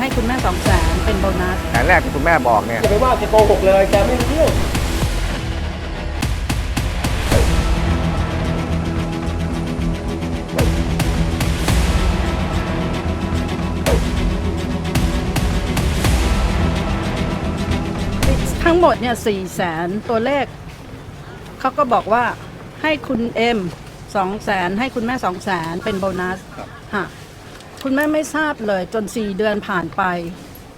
ให้คุณแม่สองแสนเป็นโบนัสแผนแรกที่คุณแม่บอกเนี่ยจะไปว่าแกโกหกเลยแกไม่รู้เรื่องทั้งหมดเนี่ยสี่แสนตัวเลขเขาก็บอกว่าให้คุณเอ็มสองแสนให้คุณแม่สองแสนเป็นโบนัสค่ะ คุณแม่ไม่ทราบเลยจนสี่เดือนผ่านไป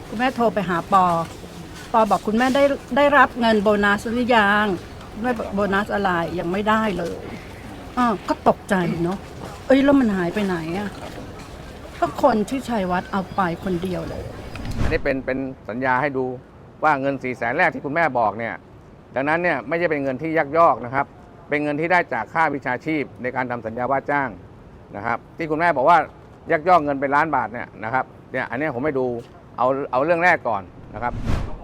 คุณแม่โทรไปหาปอ ปอบอกคุณแม่ได้ได้รับเงินโบนัสหรือยังคุณแม่บอกโบนัสอะไรยังไม่ได้เลยอ้าวก็ตกใจเนาะเอ้ยแล้วมันหายไปไหนอะก็คนที่ชัยวัดเอาไปคนเดียวเลย อันนี้เป็นเป็นสัญญาให้ดูว่าเงิน4ี่แสนแรกที่คุณแม่บอกเนี่ย ดังนั้นเนี่ยไม่ใช่เป็นเงินที่ยักยอกนะครับ เป็นเงินที่ได้จากค่าวิชาชีพในการทำสัญญาว่าจ้างนะครับ ที่คุณแม่บอกว่า ยักยอกเงินเป็นล้านบาทเนี่ยนะครับเนี่ยอันนี้ผมไม่ดูเอาเอาเรื่องแรกก่อนนะครับ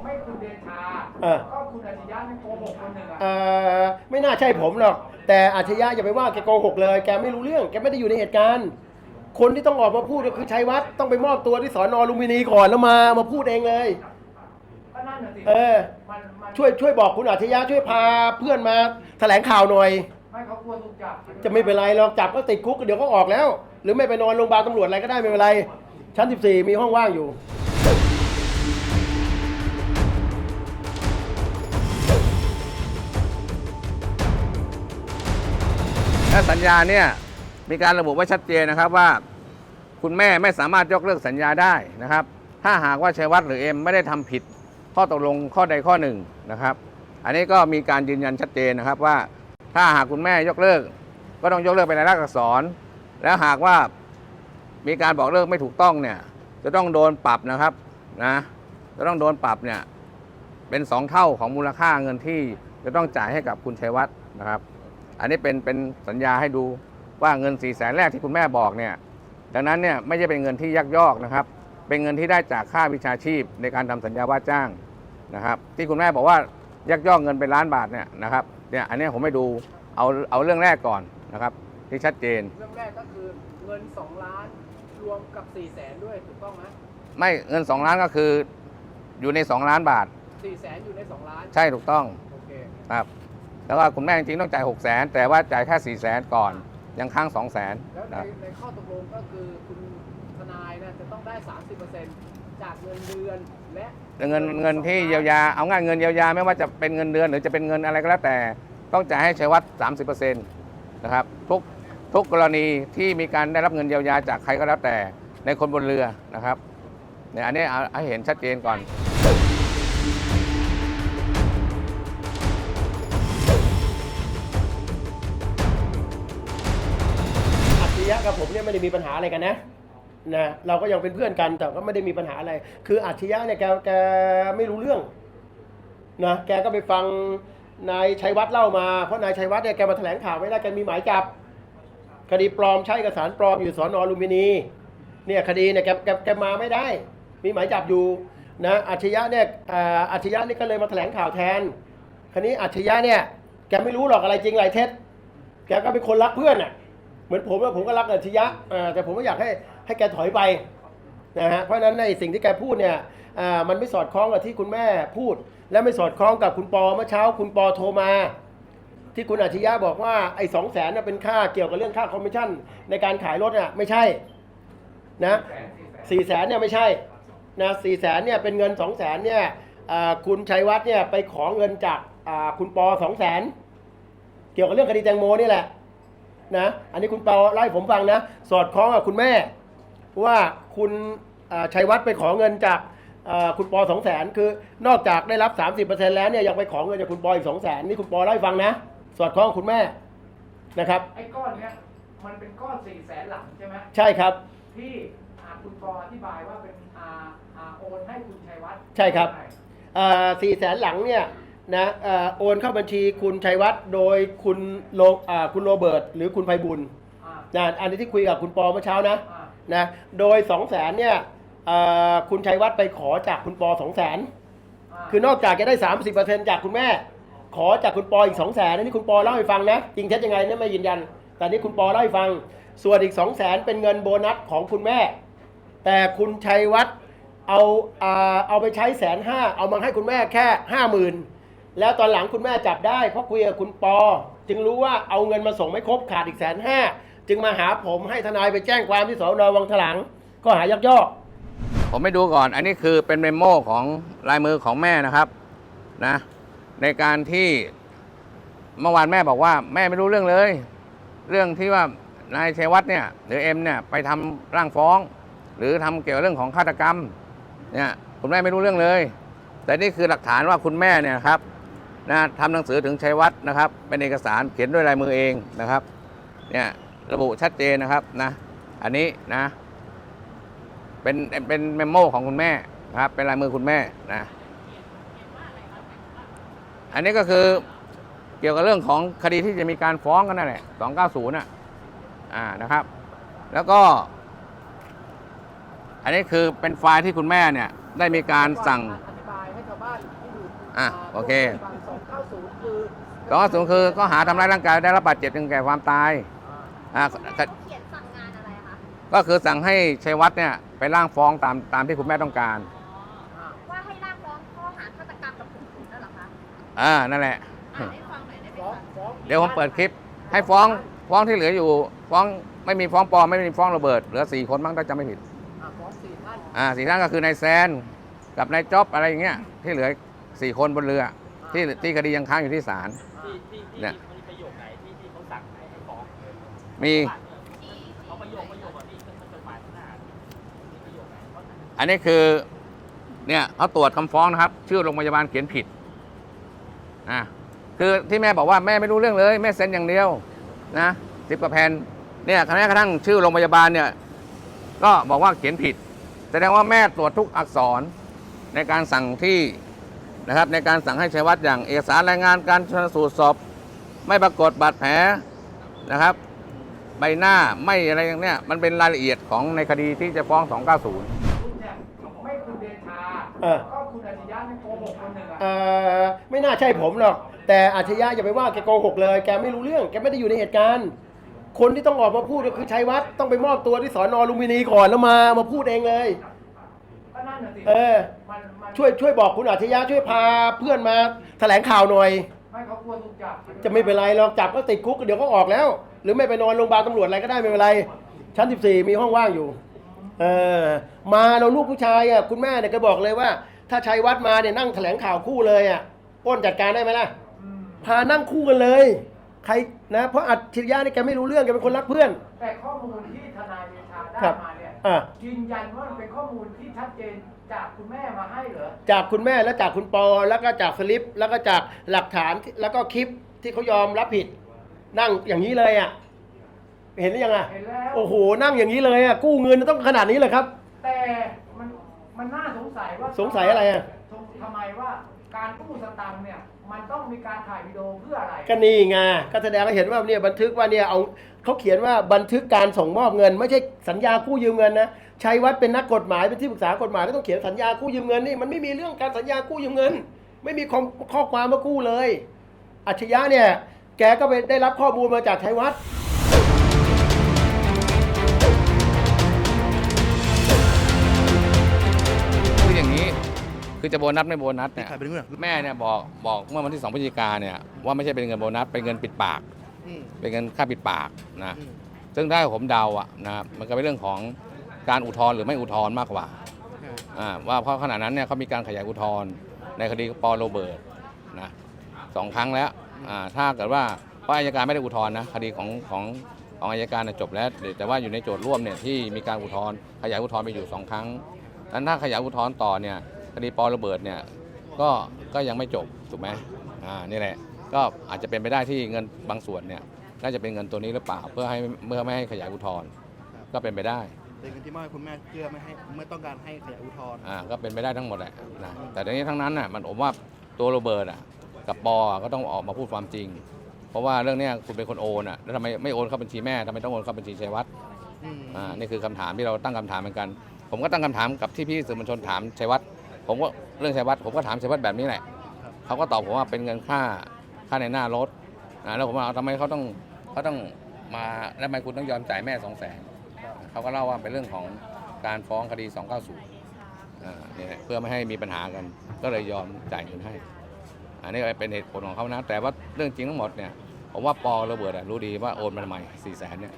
ไม่คุณเดชาเออ ก็คุณอาชญาเป็นโกหกคนหนึ่งอะเอ่อไม่น่าใช่ผมหรอก แต่อาชญาอย่าไปว่าแกโกหกเลย แกไม่รู้เรื่อง แกไม่ได้อยู่ในเหตุการณ์ คนที่ต้องออกมาพูดก็คือชัยวัฒน์ต้องไปมอบตัวที่สอนอลุมพินีก่อนแล้วมามาพูดเองเลย ก็นั่นน่ะสิเออ มันมันช่วยช่วยบอกคุณอาชญาช่วยพาเพื่อนมาแถลงข่าวหน่อย ไม่เขากลัวถูกจับจะไม่เป็นไรหรอกจับก็ติดคุกเดี๋ยวก็ออกแล้ว หรือไม่ไปนอนโรงพยาบาลตำรวจอะไรก็ได้ไม่เป็นไร ชั้น 14 มีห้องว่างอยู่ และสัญญาเนี่ยมีการระบุไว้ชัดเจนนะครับว่า คุณแม่ไม่สามารถยกเลิกสัญญาได้นะครับ ถ้าหากว่าชัยวัฒน์หรือเอ็มไม่ได้ทำผิดข้อตกลงข้อใดข้อหนึ่งนะครับ อันนี้ก็มีการยืนยันชัดเจนนะครับว่าถ้าหากคุณแม่ยกเลิก ก็ต้องยกเลิกเป็นรายลักษณ์อักษร แล้วหากว่ามีการบอกเลิกไม่ถูกต้องเนี่ย จะต้องโดนปรับนะครับนะจะต้องโดนปรับเนี่ยเป็นสองเท่าของมูลค่าเงินที่จะต้องจ่ายให้กับคุณชัยวัฒน์นะครับ อันนี้เป็นเป็นสัญญาให้ดูว่าเงิน4ี่แสนแรกที่คุณแม่บอกเนี่ยดังนั้นเนี่ยไม่ใช่เป็นเงินที่ยักยอกนะครับ เป็นเงินที่ได้จากค่าวิชาชีพในการทำสัญญาว่าจ้างนะครับ ที่คุณแม่บอกว่ายักยอกเงินเป็นล้านบาทเนี่ยนะครับเนี่ยอันนี้ผมไม่ดูเอาเอาเรื่องแรกก่อนนะครับ ที่ชัดเจน เรื่องแรกก็คือเงิน 2 ล้านรวมกับ4แสนด้วยถูกต้องไหมไม่เงิน 2 ล้านก็คืออยู่ใน 2 ล้านบาท4แสนอยู่ใน 2 ล้านใช่ถูกต้องโอเคครับแล้วก็คุณแม่จริงๆต้องจ่าย6 0 0 0 0นแต่ว่าจ่ายแค่4 0 0 0 0 0ก่อน ยังค้าง 2 0 0 0 0นแล้วในนะครับในข้อตกลงก็คือคุณทนายเนี่ยจะต้องได้ 30%จากเงินเดือนและเงินเงินที่เยียวยาเอาง่ายเงินเยียวยาไม่ว่าจะเป็นเงินเดือนหรือจะเป็นเงินอะไรก็แล้วแต่ ต้องจ่ายให้ชัยวัฒน์30% นะครับทุกทุกกรณีที่มีการได้รับเงินเยียวยาจากใครก็แล้วแต่ในคนบนเรือนะครับเนี่ยอันนี้เอาให้เห็นชัดเจนก่อน อัจฉริยะกับผมเนี่ยไม่ได้มีปัญหาอะไรกันนะนะเราก็ยังเป็นเพื่อนกันแต่ก็ไม่ได้มีปัญหาอะไร คืออัจฉริยะเนี่ยแกแกไม่รู้เรื่องนะแกก็ไปฟัง นายชัยวัฒน์เล่ามา เพราะนายชัยวัฒน์เนี่ยแกมาแถลงข่าวไม่ได้แกมีหมายจับ คดีปลอมใช้เอกสารปลอมอยู่สอนอลุมพินี เนี่ยคดีเนี่ยแกแกแกมาไม่ได้ มีหมายจับอยู่นะอัจฉริยะเนี่ยอัจฉริยะนี่ก็เลยมาแถลงข่าวแทนคราวนี้อัจฉริยะเนี่ยแกไม่รู้หรอกอะไรจริงอะไรเท็จ แกก็เป็นคนรักเพื่อนอะ เหมือนผมอะผมก็รักอัจฉริยะแต่ผมก็อยากให้ให้แกถอยไป นะฮะเพราะฉะนั้นในสิ่งที่แกพูดเนี่ยอ่ามันไม่สอดคล้องกับที่คุณแม่พูด และไม่สอดคล้องกับคุณปอเมื่อเช้า คุณปอโทรมา ที่คุณอัจฉริยะบอกว่าไอ้สองแสนเป็นค่าเกี่ยวกับเรื่องค่าคอมมิชชั่น ในการขายรถน่ะไม่ใช่นะสี่แสนเนี่ยไม่ใช่นะสี่แสนเนี่ยเป็นเงินสองแสนเนี่ยอ่าคุณชัยวัฒน์เนี่ยไปขอเงินจากอ่าคุณปอสองแสนเกี่ยวกับเรื่องคดีแตงโมนี่แหละนะอันนี้คุณปาเล่ผมฟังนะ สอดคล้องกับคุณแม่ ว่าคุณอ่าชัยวัฒน์ไปขอเงินจากอ่าคุณปอสองแสนคือนอกจากได้รับ 30%แล้วเนี่ยยังไปขอเงินจากคุณปออีกสองแสนนี่คุณปอเล่าให้ฟังนะ สอดคล้องกับคุณแม่นะครับไอ้ก้อนเนี้ยมันเป็นก้อน4แสนหลังใช่ไหมใช่ครับ ที่อ่าคุณปออธิบายว่าเป็นอาอาโอนให้คุณชัยวัฒน์ใช่ครับสี่แสนหลังเนี่ยนะอ่าโอนเข้าบัญชีคุณชัยวัฒน์โดยคุณโลอ่าคุณโรเบิร์ตหรือคุณไพบุญอ่านะอันนี้ที่คุยกับคุณปอเมื่อเช้านะอ่า นะโดย2 0 0แสนเนี่ยเอ่อคุณชัยวัฒน์ไปขอจากคุณปอ2 0 0แสนาคือนอกจากจะได้30%จากคุณแม่ ขอจากคุณปออีก2 0 0แสนนี่คุณปอเล่าให้ฟังนะจริงเท็จยังไงนี่ไม่ยืนยัน แต่นี่คุณปอเล่าให้ฟัง ส่วนอีก2 0 0แสนเป็นเงินโบนัสของคุณแม่ แต่คุณชัยวัฒน์เอาอ่าเอาไปใช้แสนห้าเอามาให้คุณแม่แค่ห้าหมื่นแล้วตอนหลังคุณแม่จับได้เพราะคุยกับคุณปอ จึงรู้ว่าเอาเงินมาส่งไม่ครบขาดอีกแสนห้า จึงมาหาผมให้ทนายไปแจ้งความที่สอนอวังถลัง ก็หายักยอก ผมไม่ดูก่อน อันนี้คือเป็นเมมโมของลายมือของแม่นะครับนะในการที่เมื่อวานแม่บอกว่า แม่ไม่รู้เรื่องเลย เรื่องที่ว่านายชัยวัฒน์เนี่ยหรือเอ็มเนี่ยไปทำร่างฟ้อง หรือทำเกี่ยวกับเรื่องของฆาตกรรมเนี่ยคุณแม่ไม่รู้เรื่องเลย แต่นี่คือหลักฐานว่าคุณแม่เนี่ยครับนะทำหนังสือถึงชัยวัฒน์นะครับ เป็นเอกสารเขียนด้วยลายมือเองนะครับเนี่ย ระบุชัดเจนนะครับนะ อันนี้นะ เป็นเป็นเมมโมของคุณแม่นะครับ เป็นลายมือคุณแม่นะ อันนี้ก็คือเกี่ยวกับเรื่องของคดีที่จะมีการฟ้องกันนั่นแหละ290น่ะอ่านะครับ แล้วก็ อันนี้คือเป็นไฟล์ที่คุณแม่เนี่ย ได้มีการสั่งอธิบายให้ชาวบ้านที่อยู่อะโอเคฝั่ง290คือ290คือข้อหาทำร้ายร่างกายได้รับบาดเจ็บจนแก่ความตาย อ่าเขาเขียนสั่งงานอะไรคะก็คือสั่งให้ชัยวัฒน์เนี่ยไปร่างฟ้องตามตามที่คุณแม่ต้องการ ว่าให้ร่างฟ้องข้อหาฆาตกรรมกับข่มขืนนั่นเหรอคะอ่า นั่นแหละ อ่านให้ฟังหน่อยได้ไหมฟ้องคะฟ้องเดี๋ยวผมเปิดคลิป ให้ฟ้องฟ้องที่เหลืออยู่ ฟ้องไม่มีฟ้องปลอมไม่มีฟ้องระเบิดเหลือสี่คนมั้งถ้าจำไม่ผิด อะฟ้องสี่ท่านอ่าสี่ท่านก็คือนายแซนกับนายจ๊อบอะไรอย่างเงี้ยที่เหลือสี่คนบนเรือ ที่ที่คดียังค้างอยู่ที่ศาล ที่ที่ที่เนี่ยมี มี อันนี้คือ เนี่ยเขาตรวจคำฟ้องนะครับ ชื่อโรงพยาบาลเขียนผิดอ่าคือที่แม่บอกว่าแม่ไม่รู้เรื่องเลย แม่เซ็นอย่างเดียว นะสิบกว่าแผ่นเนี่ยแม้กระทั่งชื่อโรงพยาบาลเนี่ย ก็บอกว่าเขียนผิด แสดงว่าแม่ตรวจทุกอักษรในการสั่งที่นะครับ ในการสั่งให้ชัยวัฒน์อย่างเอกสารรายงานการชนสูตรศพไม่ปรากฏบาดแผลนะครับ ใบหน้าไม่อะไรอย่างเนี้ยมันเป็นรายละเอียดของในคดีที่จะฟ้อง 290 คุณเนี่ยไม่คุณเดชาเออ ก็คุณอาชญาเนี่ยโกหกคนหนึ่งอะเอ่อไม่น่าใช่ผมหรอก แต่อาชญาอย่าไปว่าแกโกหกเลย แกไม่รู้เรื่อง แกไม่ได้อยู่ในเหตุการณ์ คนที่ต้องออกมาพูดก็คือชัยวัฒน์ต้องไปมอบตัวที่สอนอลุมพินีก่อนแล้วมามาพูดเองเลย ก็นั่นน่ะสิเออ มันมันช่วยช่วยบอกคุณอาชญาช่วยพาเพื่อนมาแถลงข่าวหน่อย ไม่เขากลัวถูกจับจะไม่เป็นไรหรอกจับก็ติดคุกเดี๋ยวก็ออกแล้ว หรือไม่ไปนอนโรงพยาบาลตำรวจอะไรก็ได้ไม่เป็นไร ชั้น 14 มีห้องว่างอยู่ เออ มาเราลูกผู้ชายอะคุณแม่เนี่ยก็บอกเลยว่า ถ้าชัยวัฒน์มาเนี่ยนั่งแถลงข่าวคู่เลยอะอ้นจัดการได้ไหมล่ะอืมพานั่งคู่กันเลย ใครนะ เพราะอัจฉริยะนี่แกไม่รู้เรื่องแกเป็นคนรักเพื่อน แต่ข้อมูลที่ทนายเดชาได้ครับมาเนี่ยอะ ยืนยันว่ามันเป็นข้อมูลที่ชัดเจนจากคุณแม่มาให้เหรอจากคุณแม่และจากคุณปอ แล้วก็จากสลิป แล้วก็จากหลักฐานที่แล้วก็คลิปที่เขายอมรับผิด นั่งอย่างนี้เลยอะ เห็นหรือยังอะ เห็นแล้ว โอ้โห นั่งอย่างนี้เลยอะ กู้เงินต้องขนาดนี้เลยครับ แต่มันมันน่าสงสัยว่าสงสัยอะไรอะ ทำไมว่าการกู้สตังค์เนี่ย มันต้องมีการถ่ายวิดีโอเพื่ออะไร ก็นี่ไง ก็แสดงให้เห็นว่าเนี่ยบันทึกว่าเนี่ยเอาเขาเขียนว่าบันทึกการส่งมอบเงิน ไม่ใช่สัญญากู้ยืมเงินนะชัยวัฒน์เป็นนักกฎหมายเป็นที่ปรึกษากฎหมายก็ต้องเขียนสัญญากู้ยืมเงินนี่มันไม่มีเรื่องการสัญญากู้ยืมเงิน ไม่มีข้อข้อความว่ากู้เลยอัจฉริยะเนี่ย แกก็ไปได้รับข้อมูลมาจากชัยวัฒน์คืออย่างนี้คือจะโบนัสไม่โบนัสเนี่ย ใครเป็นเพื่อนแม่เนี่ยบอกบอกเมื่อวันที่2พฤศจิกาเนี่ยว่าไม่ใช่เป็นเงินโบนัสเป็นเงินปิดปาก อืมเป็นเงินค่าปิดปากนะ อืมซึ่งถ้าผมเดาอะนะมันก็เป็นเรื่องของการอุทธรณ์หรือไม่อุทธรณ์มากกว่าอ่าว่าเพราะขณะนั้นเนี่ยเขามีการขยายอุทธรณ์ในคดีปอโรเบิร์ตนะสองครั้งแล้ว อ่าถ้าเกิดว่าเพราะอายการไม่ได้อุทธรณ์นะคดีของของของอายการน่ะจบแล้ว แต่ว่าอยู่ในโจทย์ร่วมเนี่ยที่มีการอุทธรณ์ขยายอุทธรณ์ไปอยู่สองครั้งนั้นถ้าขยายอุทธรณ์ต่อเนี่ยคดีปอโรเบิร์ตเนี่ยก็ก็ยังไม่จบถูกไหมอ่านี่แหละก็อาจจะเป็นไปได้ที่เงินบางส่วนเนี่ยน่าจะเป็นเงินตัวนี้หรือเปล่า เพื่อให้เมื่อไม่ให้ขยายอุทธรณ์ก็เป็นไปได้เป็นเงินที่มอบให้คุณแม่เพื่อไม่ให้เมื่อต้องการให้ขยายอุทธรณ์อ่าก็เป็นไปได้ทั้งหมดแหละนะแต่ทีนี้ทั้งนั้นน่ะมันผมว่าตัวโรเบิร์ตอะ กับปออะก็ต้องออกมาพูดความจริง เพราะว่าเรื่องเนี้ยคุณเป็นคนโอนอะแล้วทำไมไม่โอนเข้าบัญชีแม่ทำไมต้องโอนเข้าบัญชีชัยวัฒน์อืมอ่านี่คือคำถามที่เราตั้งคำถามเหมือนกัน ผมก็ตั้งคำถามกับที่พี่สื่อมวลชนถามชัยวัฒน์ผมก็เรื่องชัยวัฒน์ผมก็ถามชัยวัฒน์แบบนี้แหละเขาก็ตอบผมว่าเป็นเงินค่าค่าในหน้ารถอ่าแล้วผมว่าเอาทำไมเขาต้องเขาต้องมาแล้วทำไมคุณต้องยอมจ่ายแม่สองแสนเขาก็เล่าว่าเป็นเรื่องของการฟ้องคดี 290อ่าเนี่ยเพื่อไม่ให้มีปัญหากันก็เลยยอมจ่ายเงินให้ อันนี้เป็นเหตุผลของเขานะ แต่ว่าเรื่องจริงทั้งหมดเนี่ยผมว่าปอระเบิดอะรู้ดีว่าโอนมาทำไมสี่แสนเนี่ย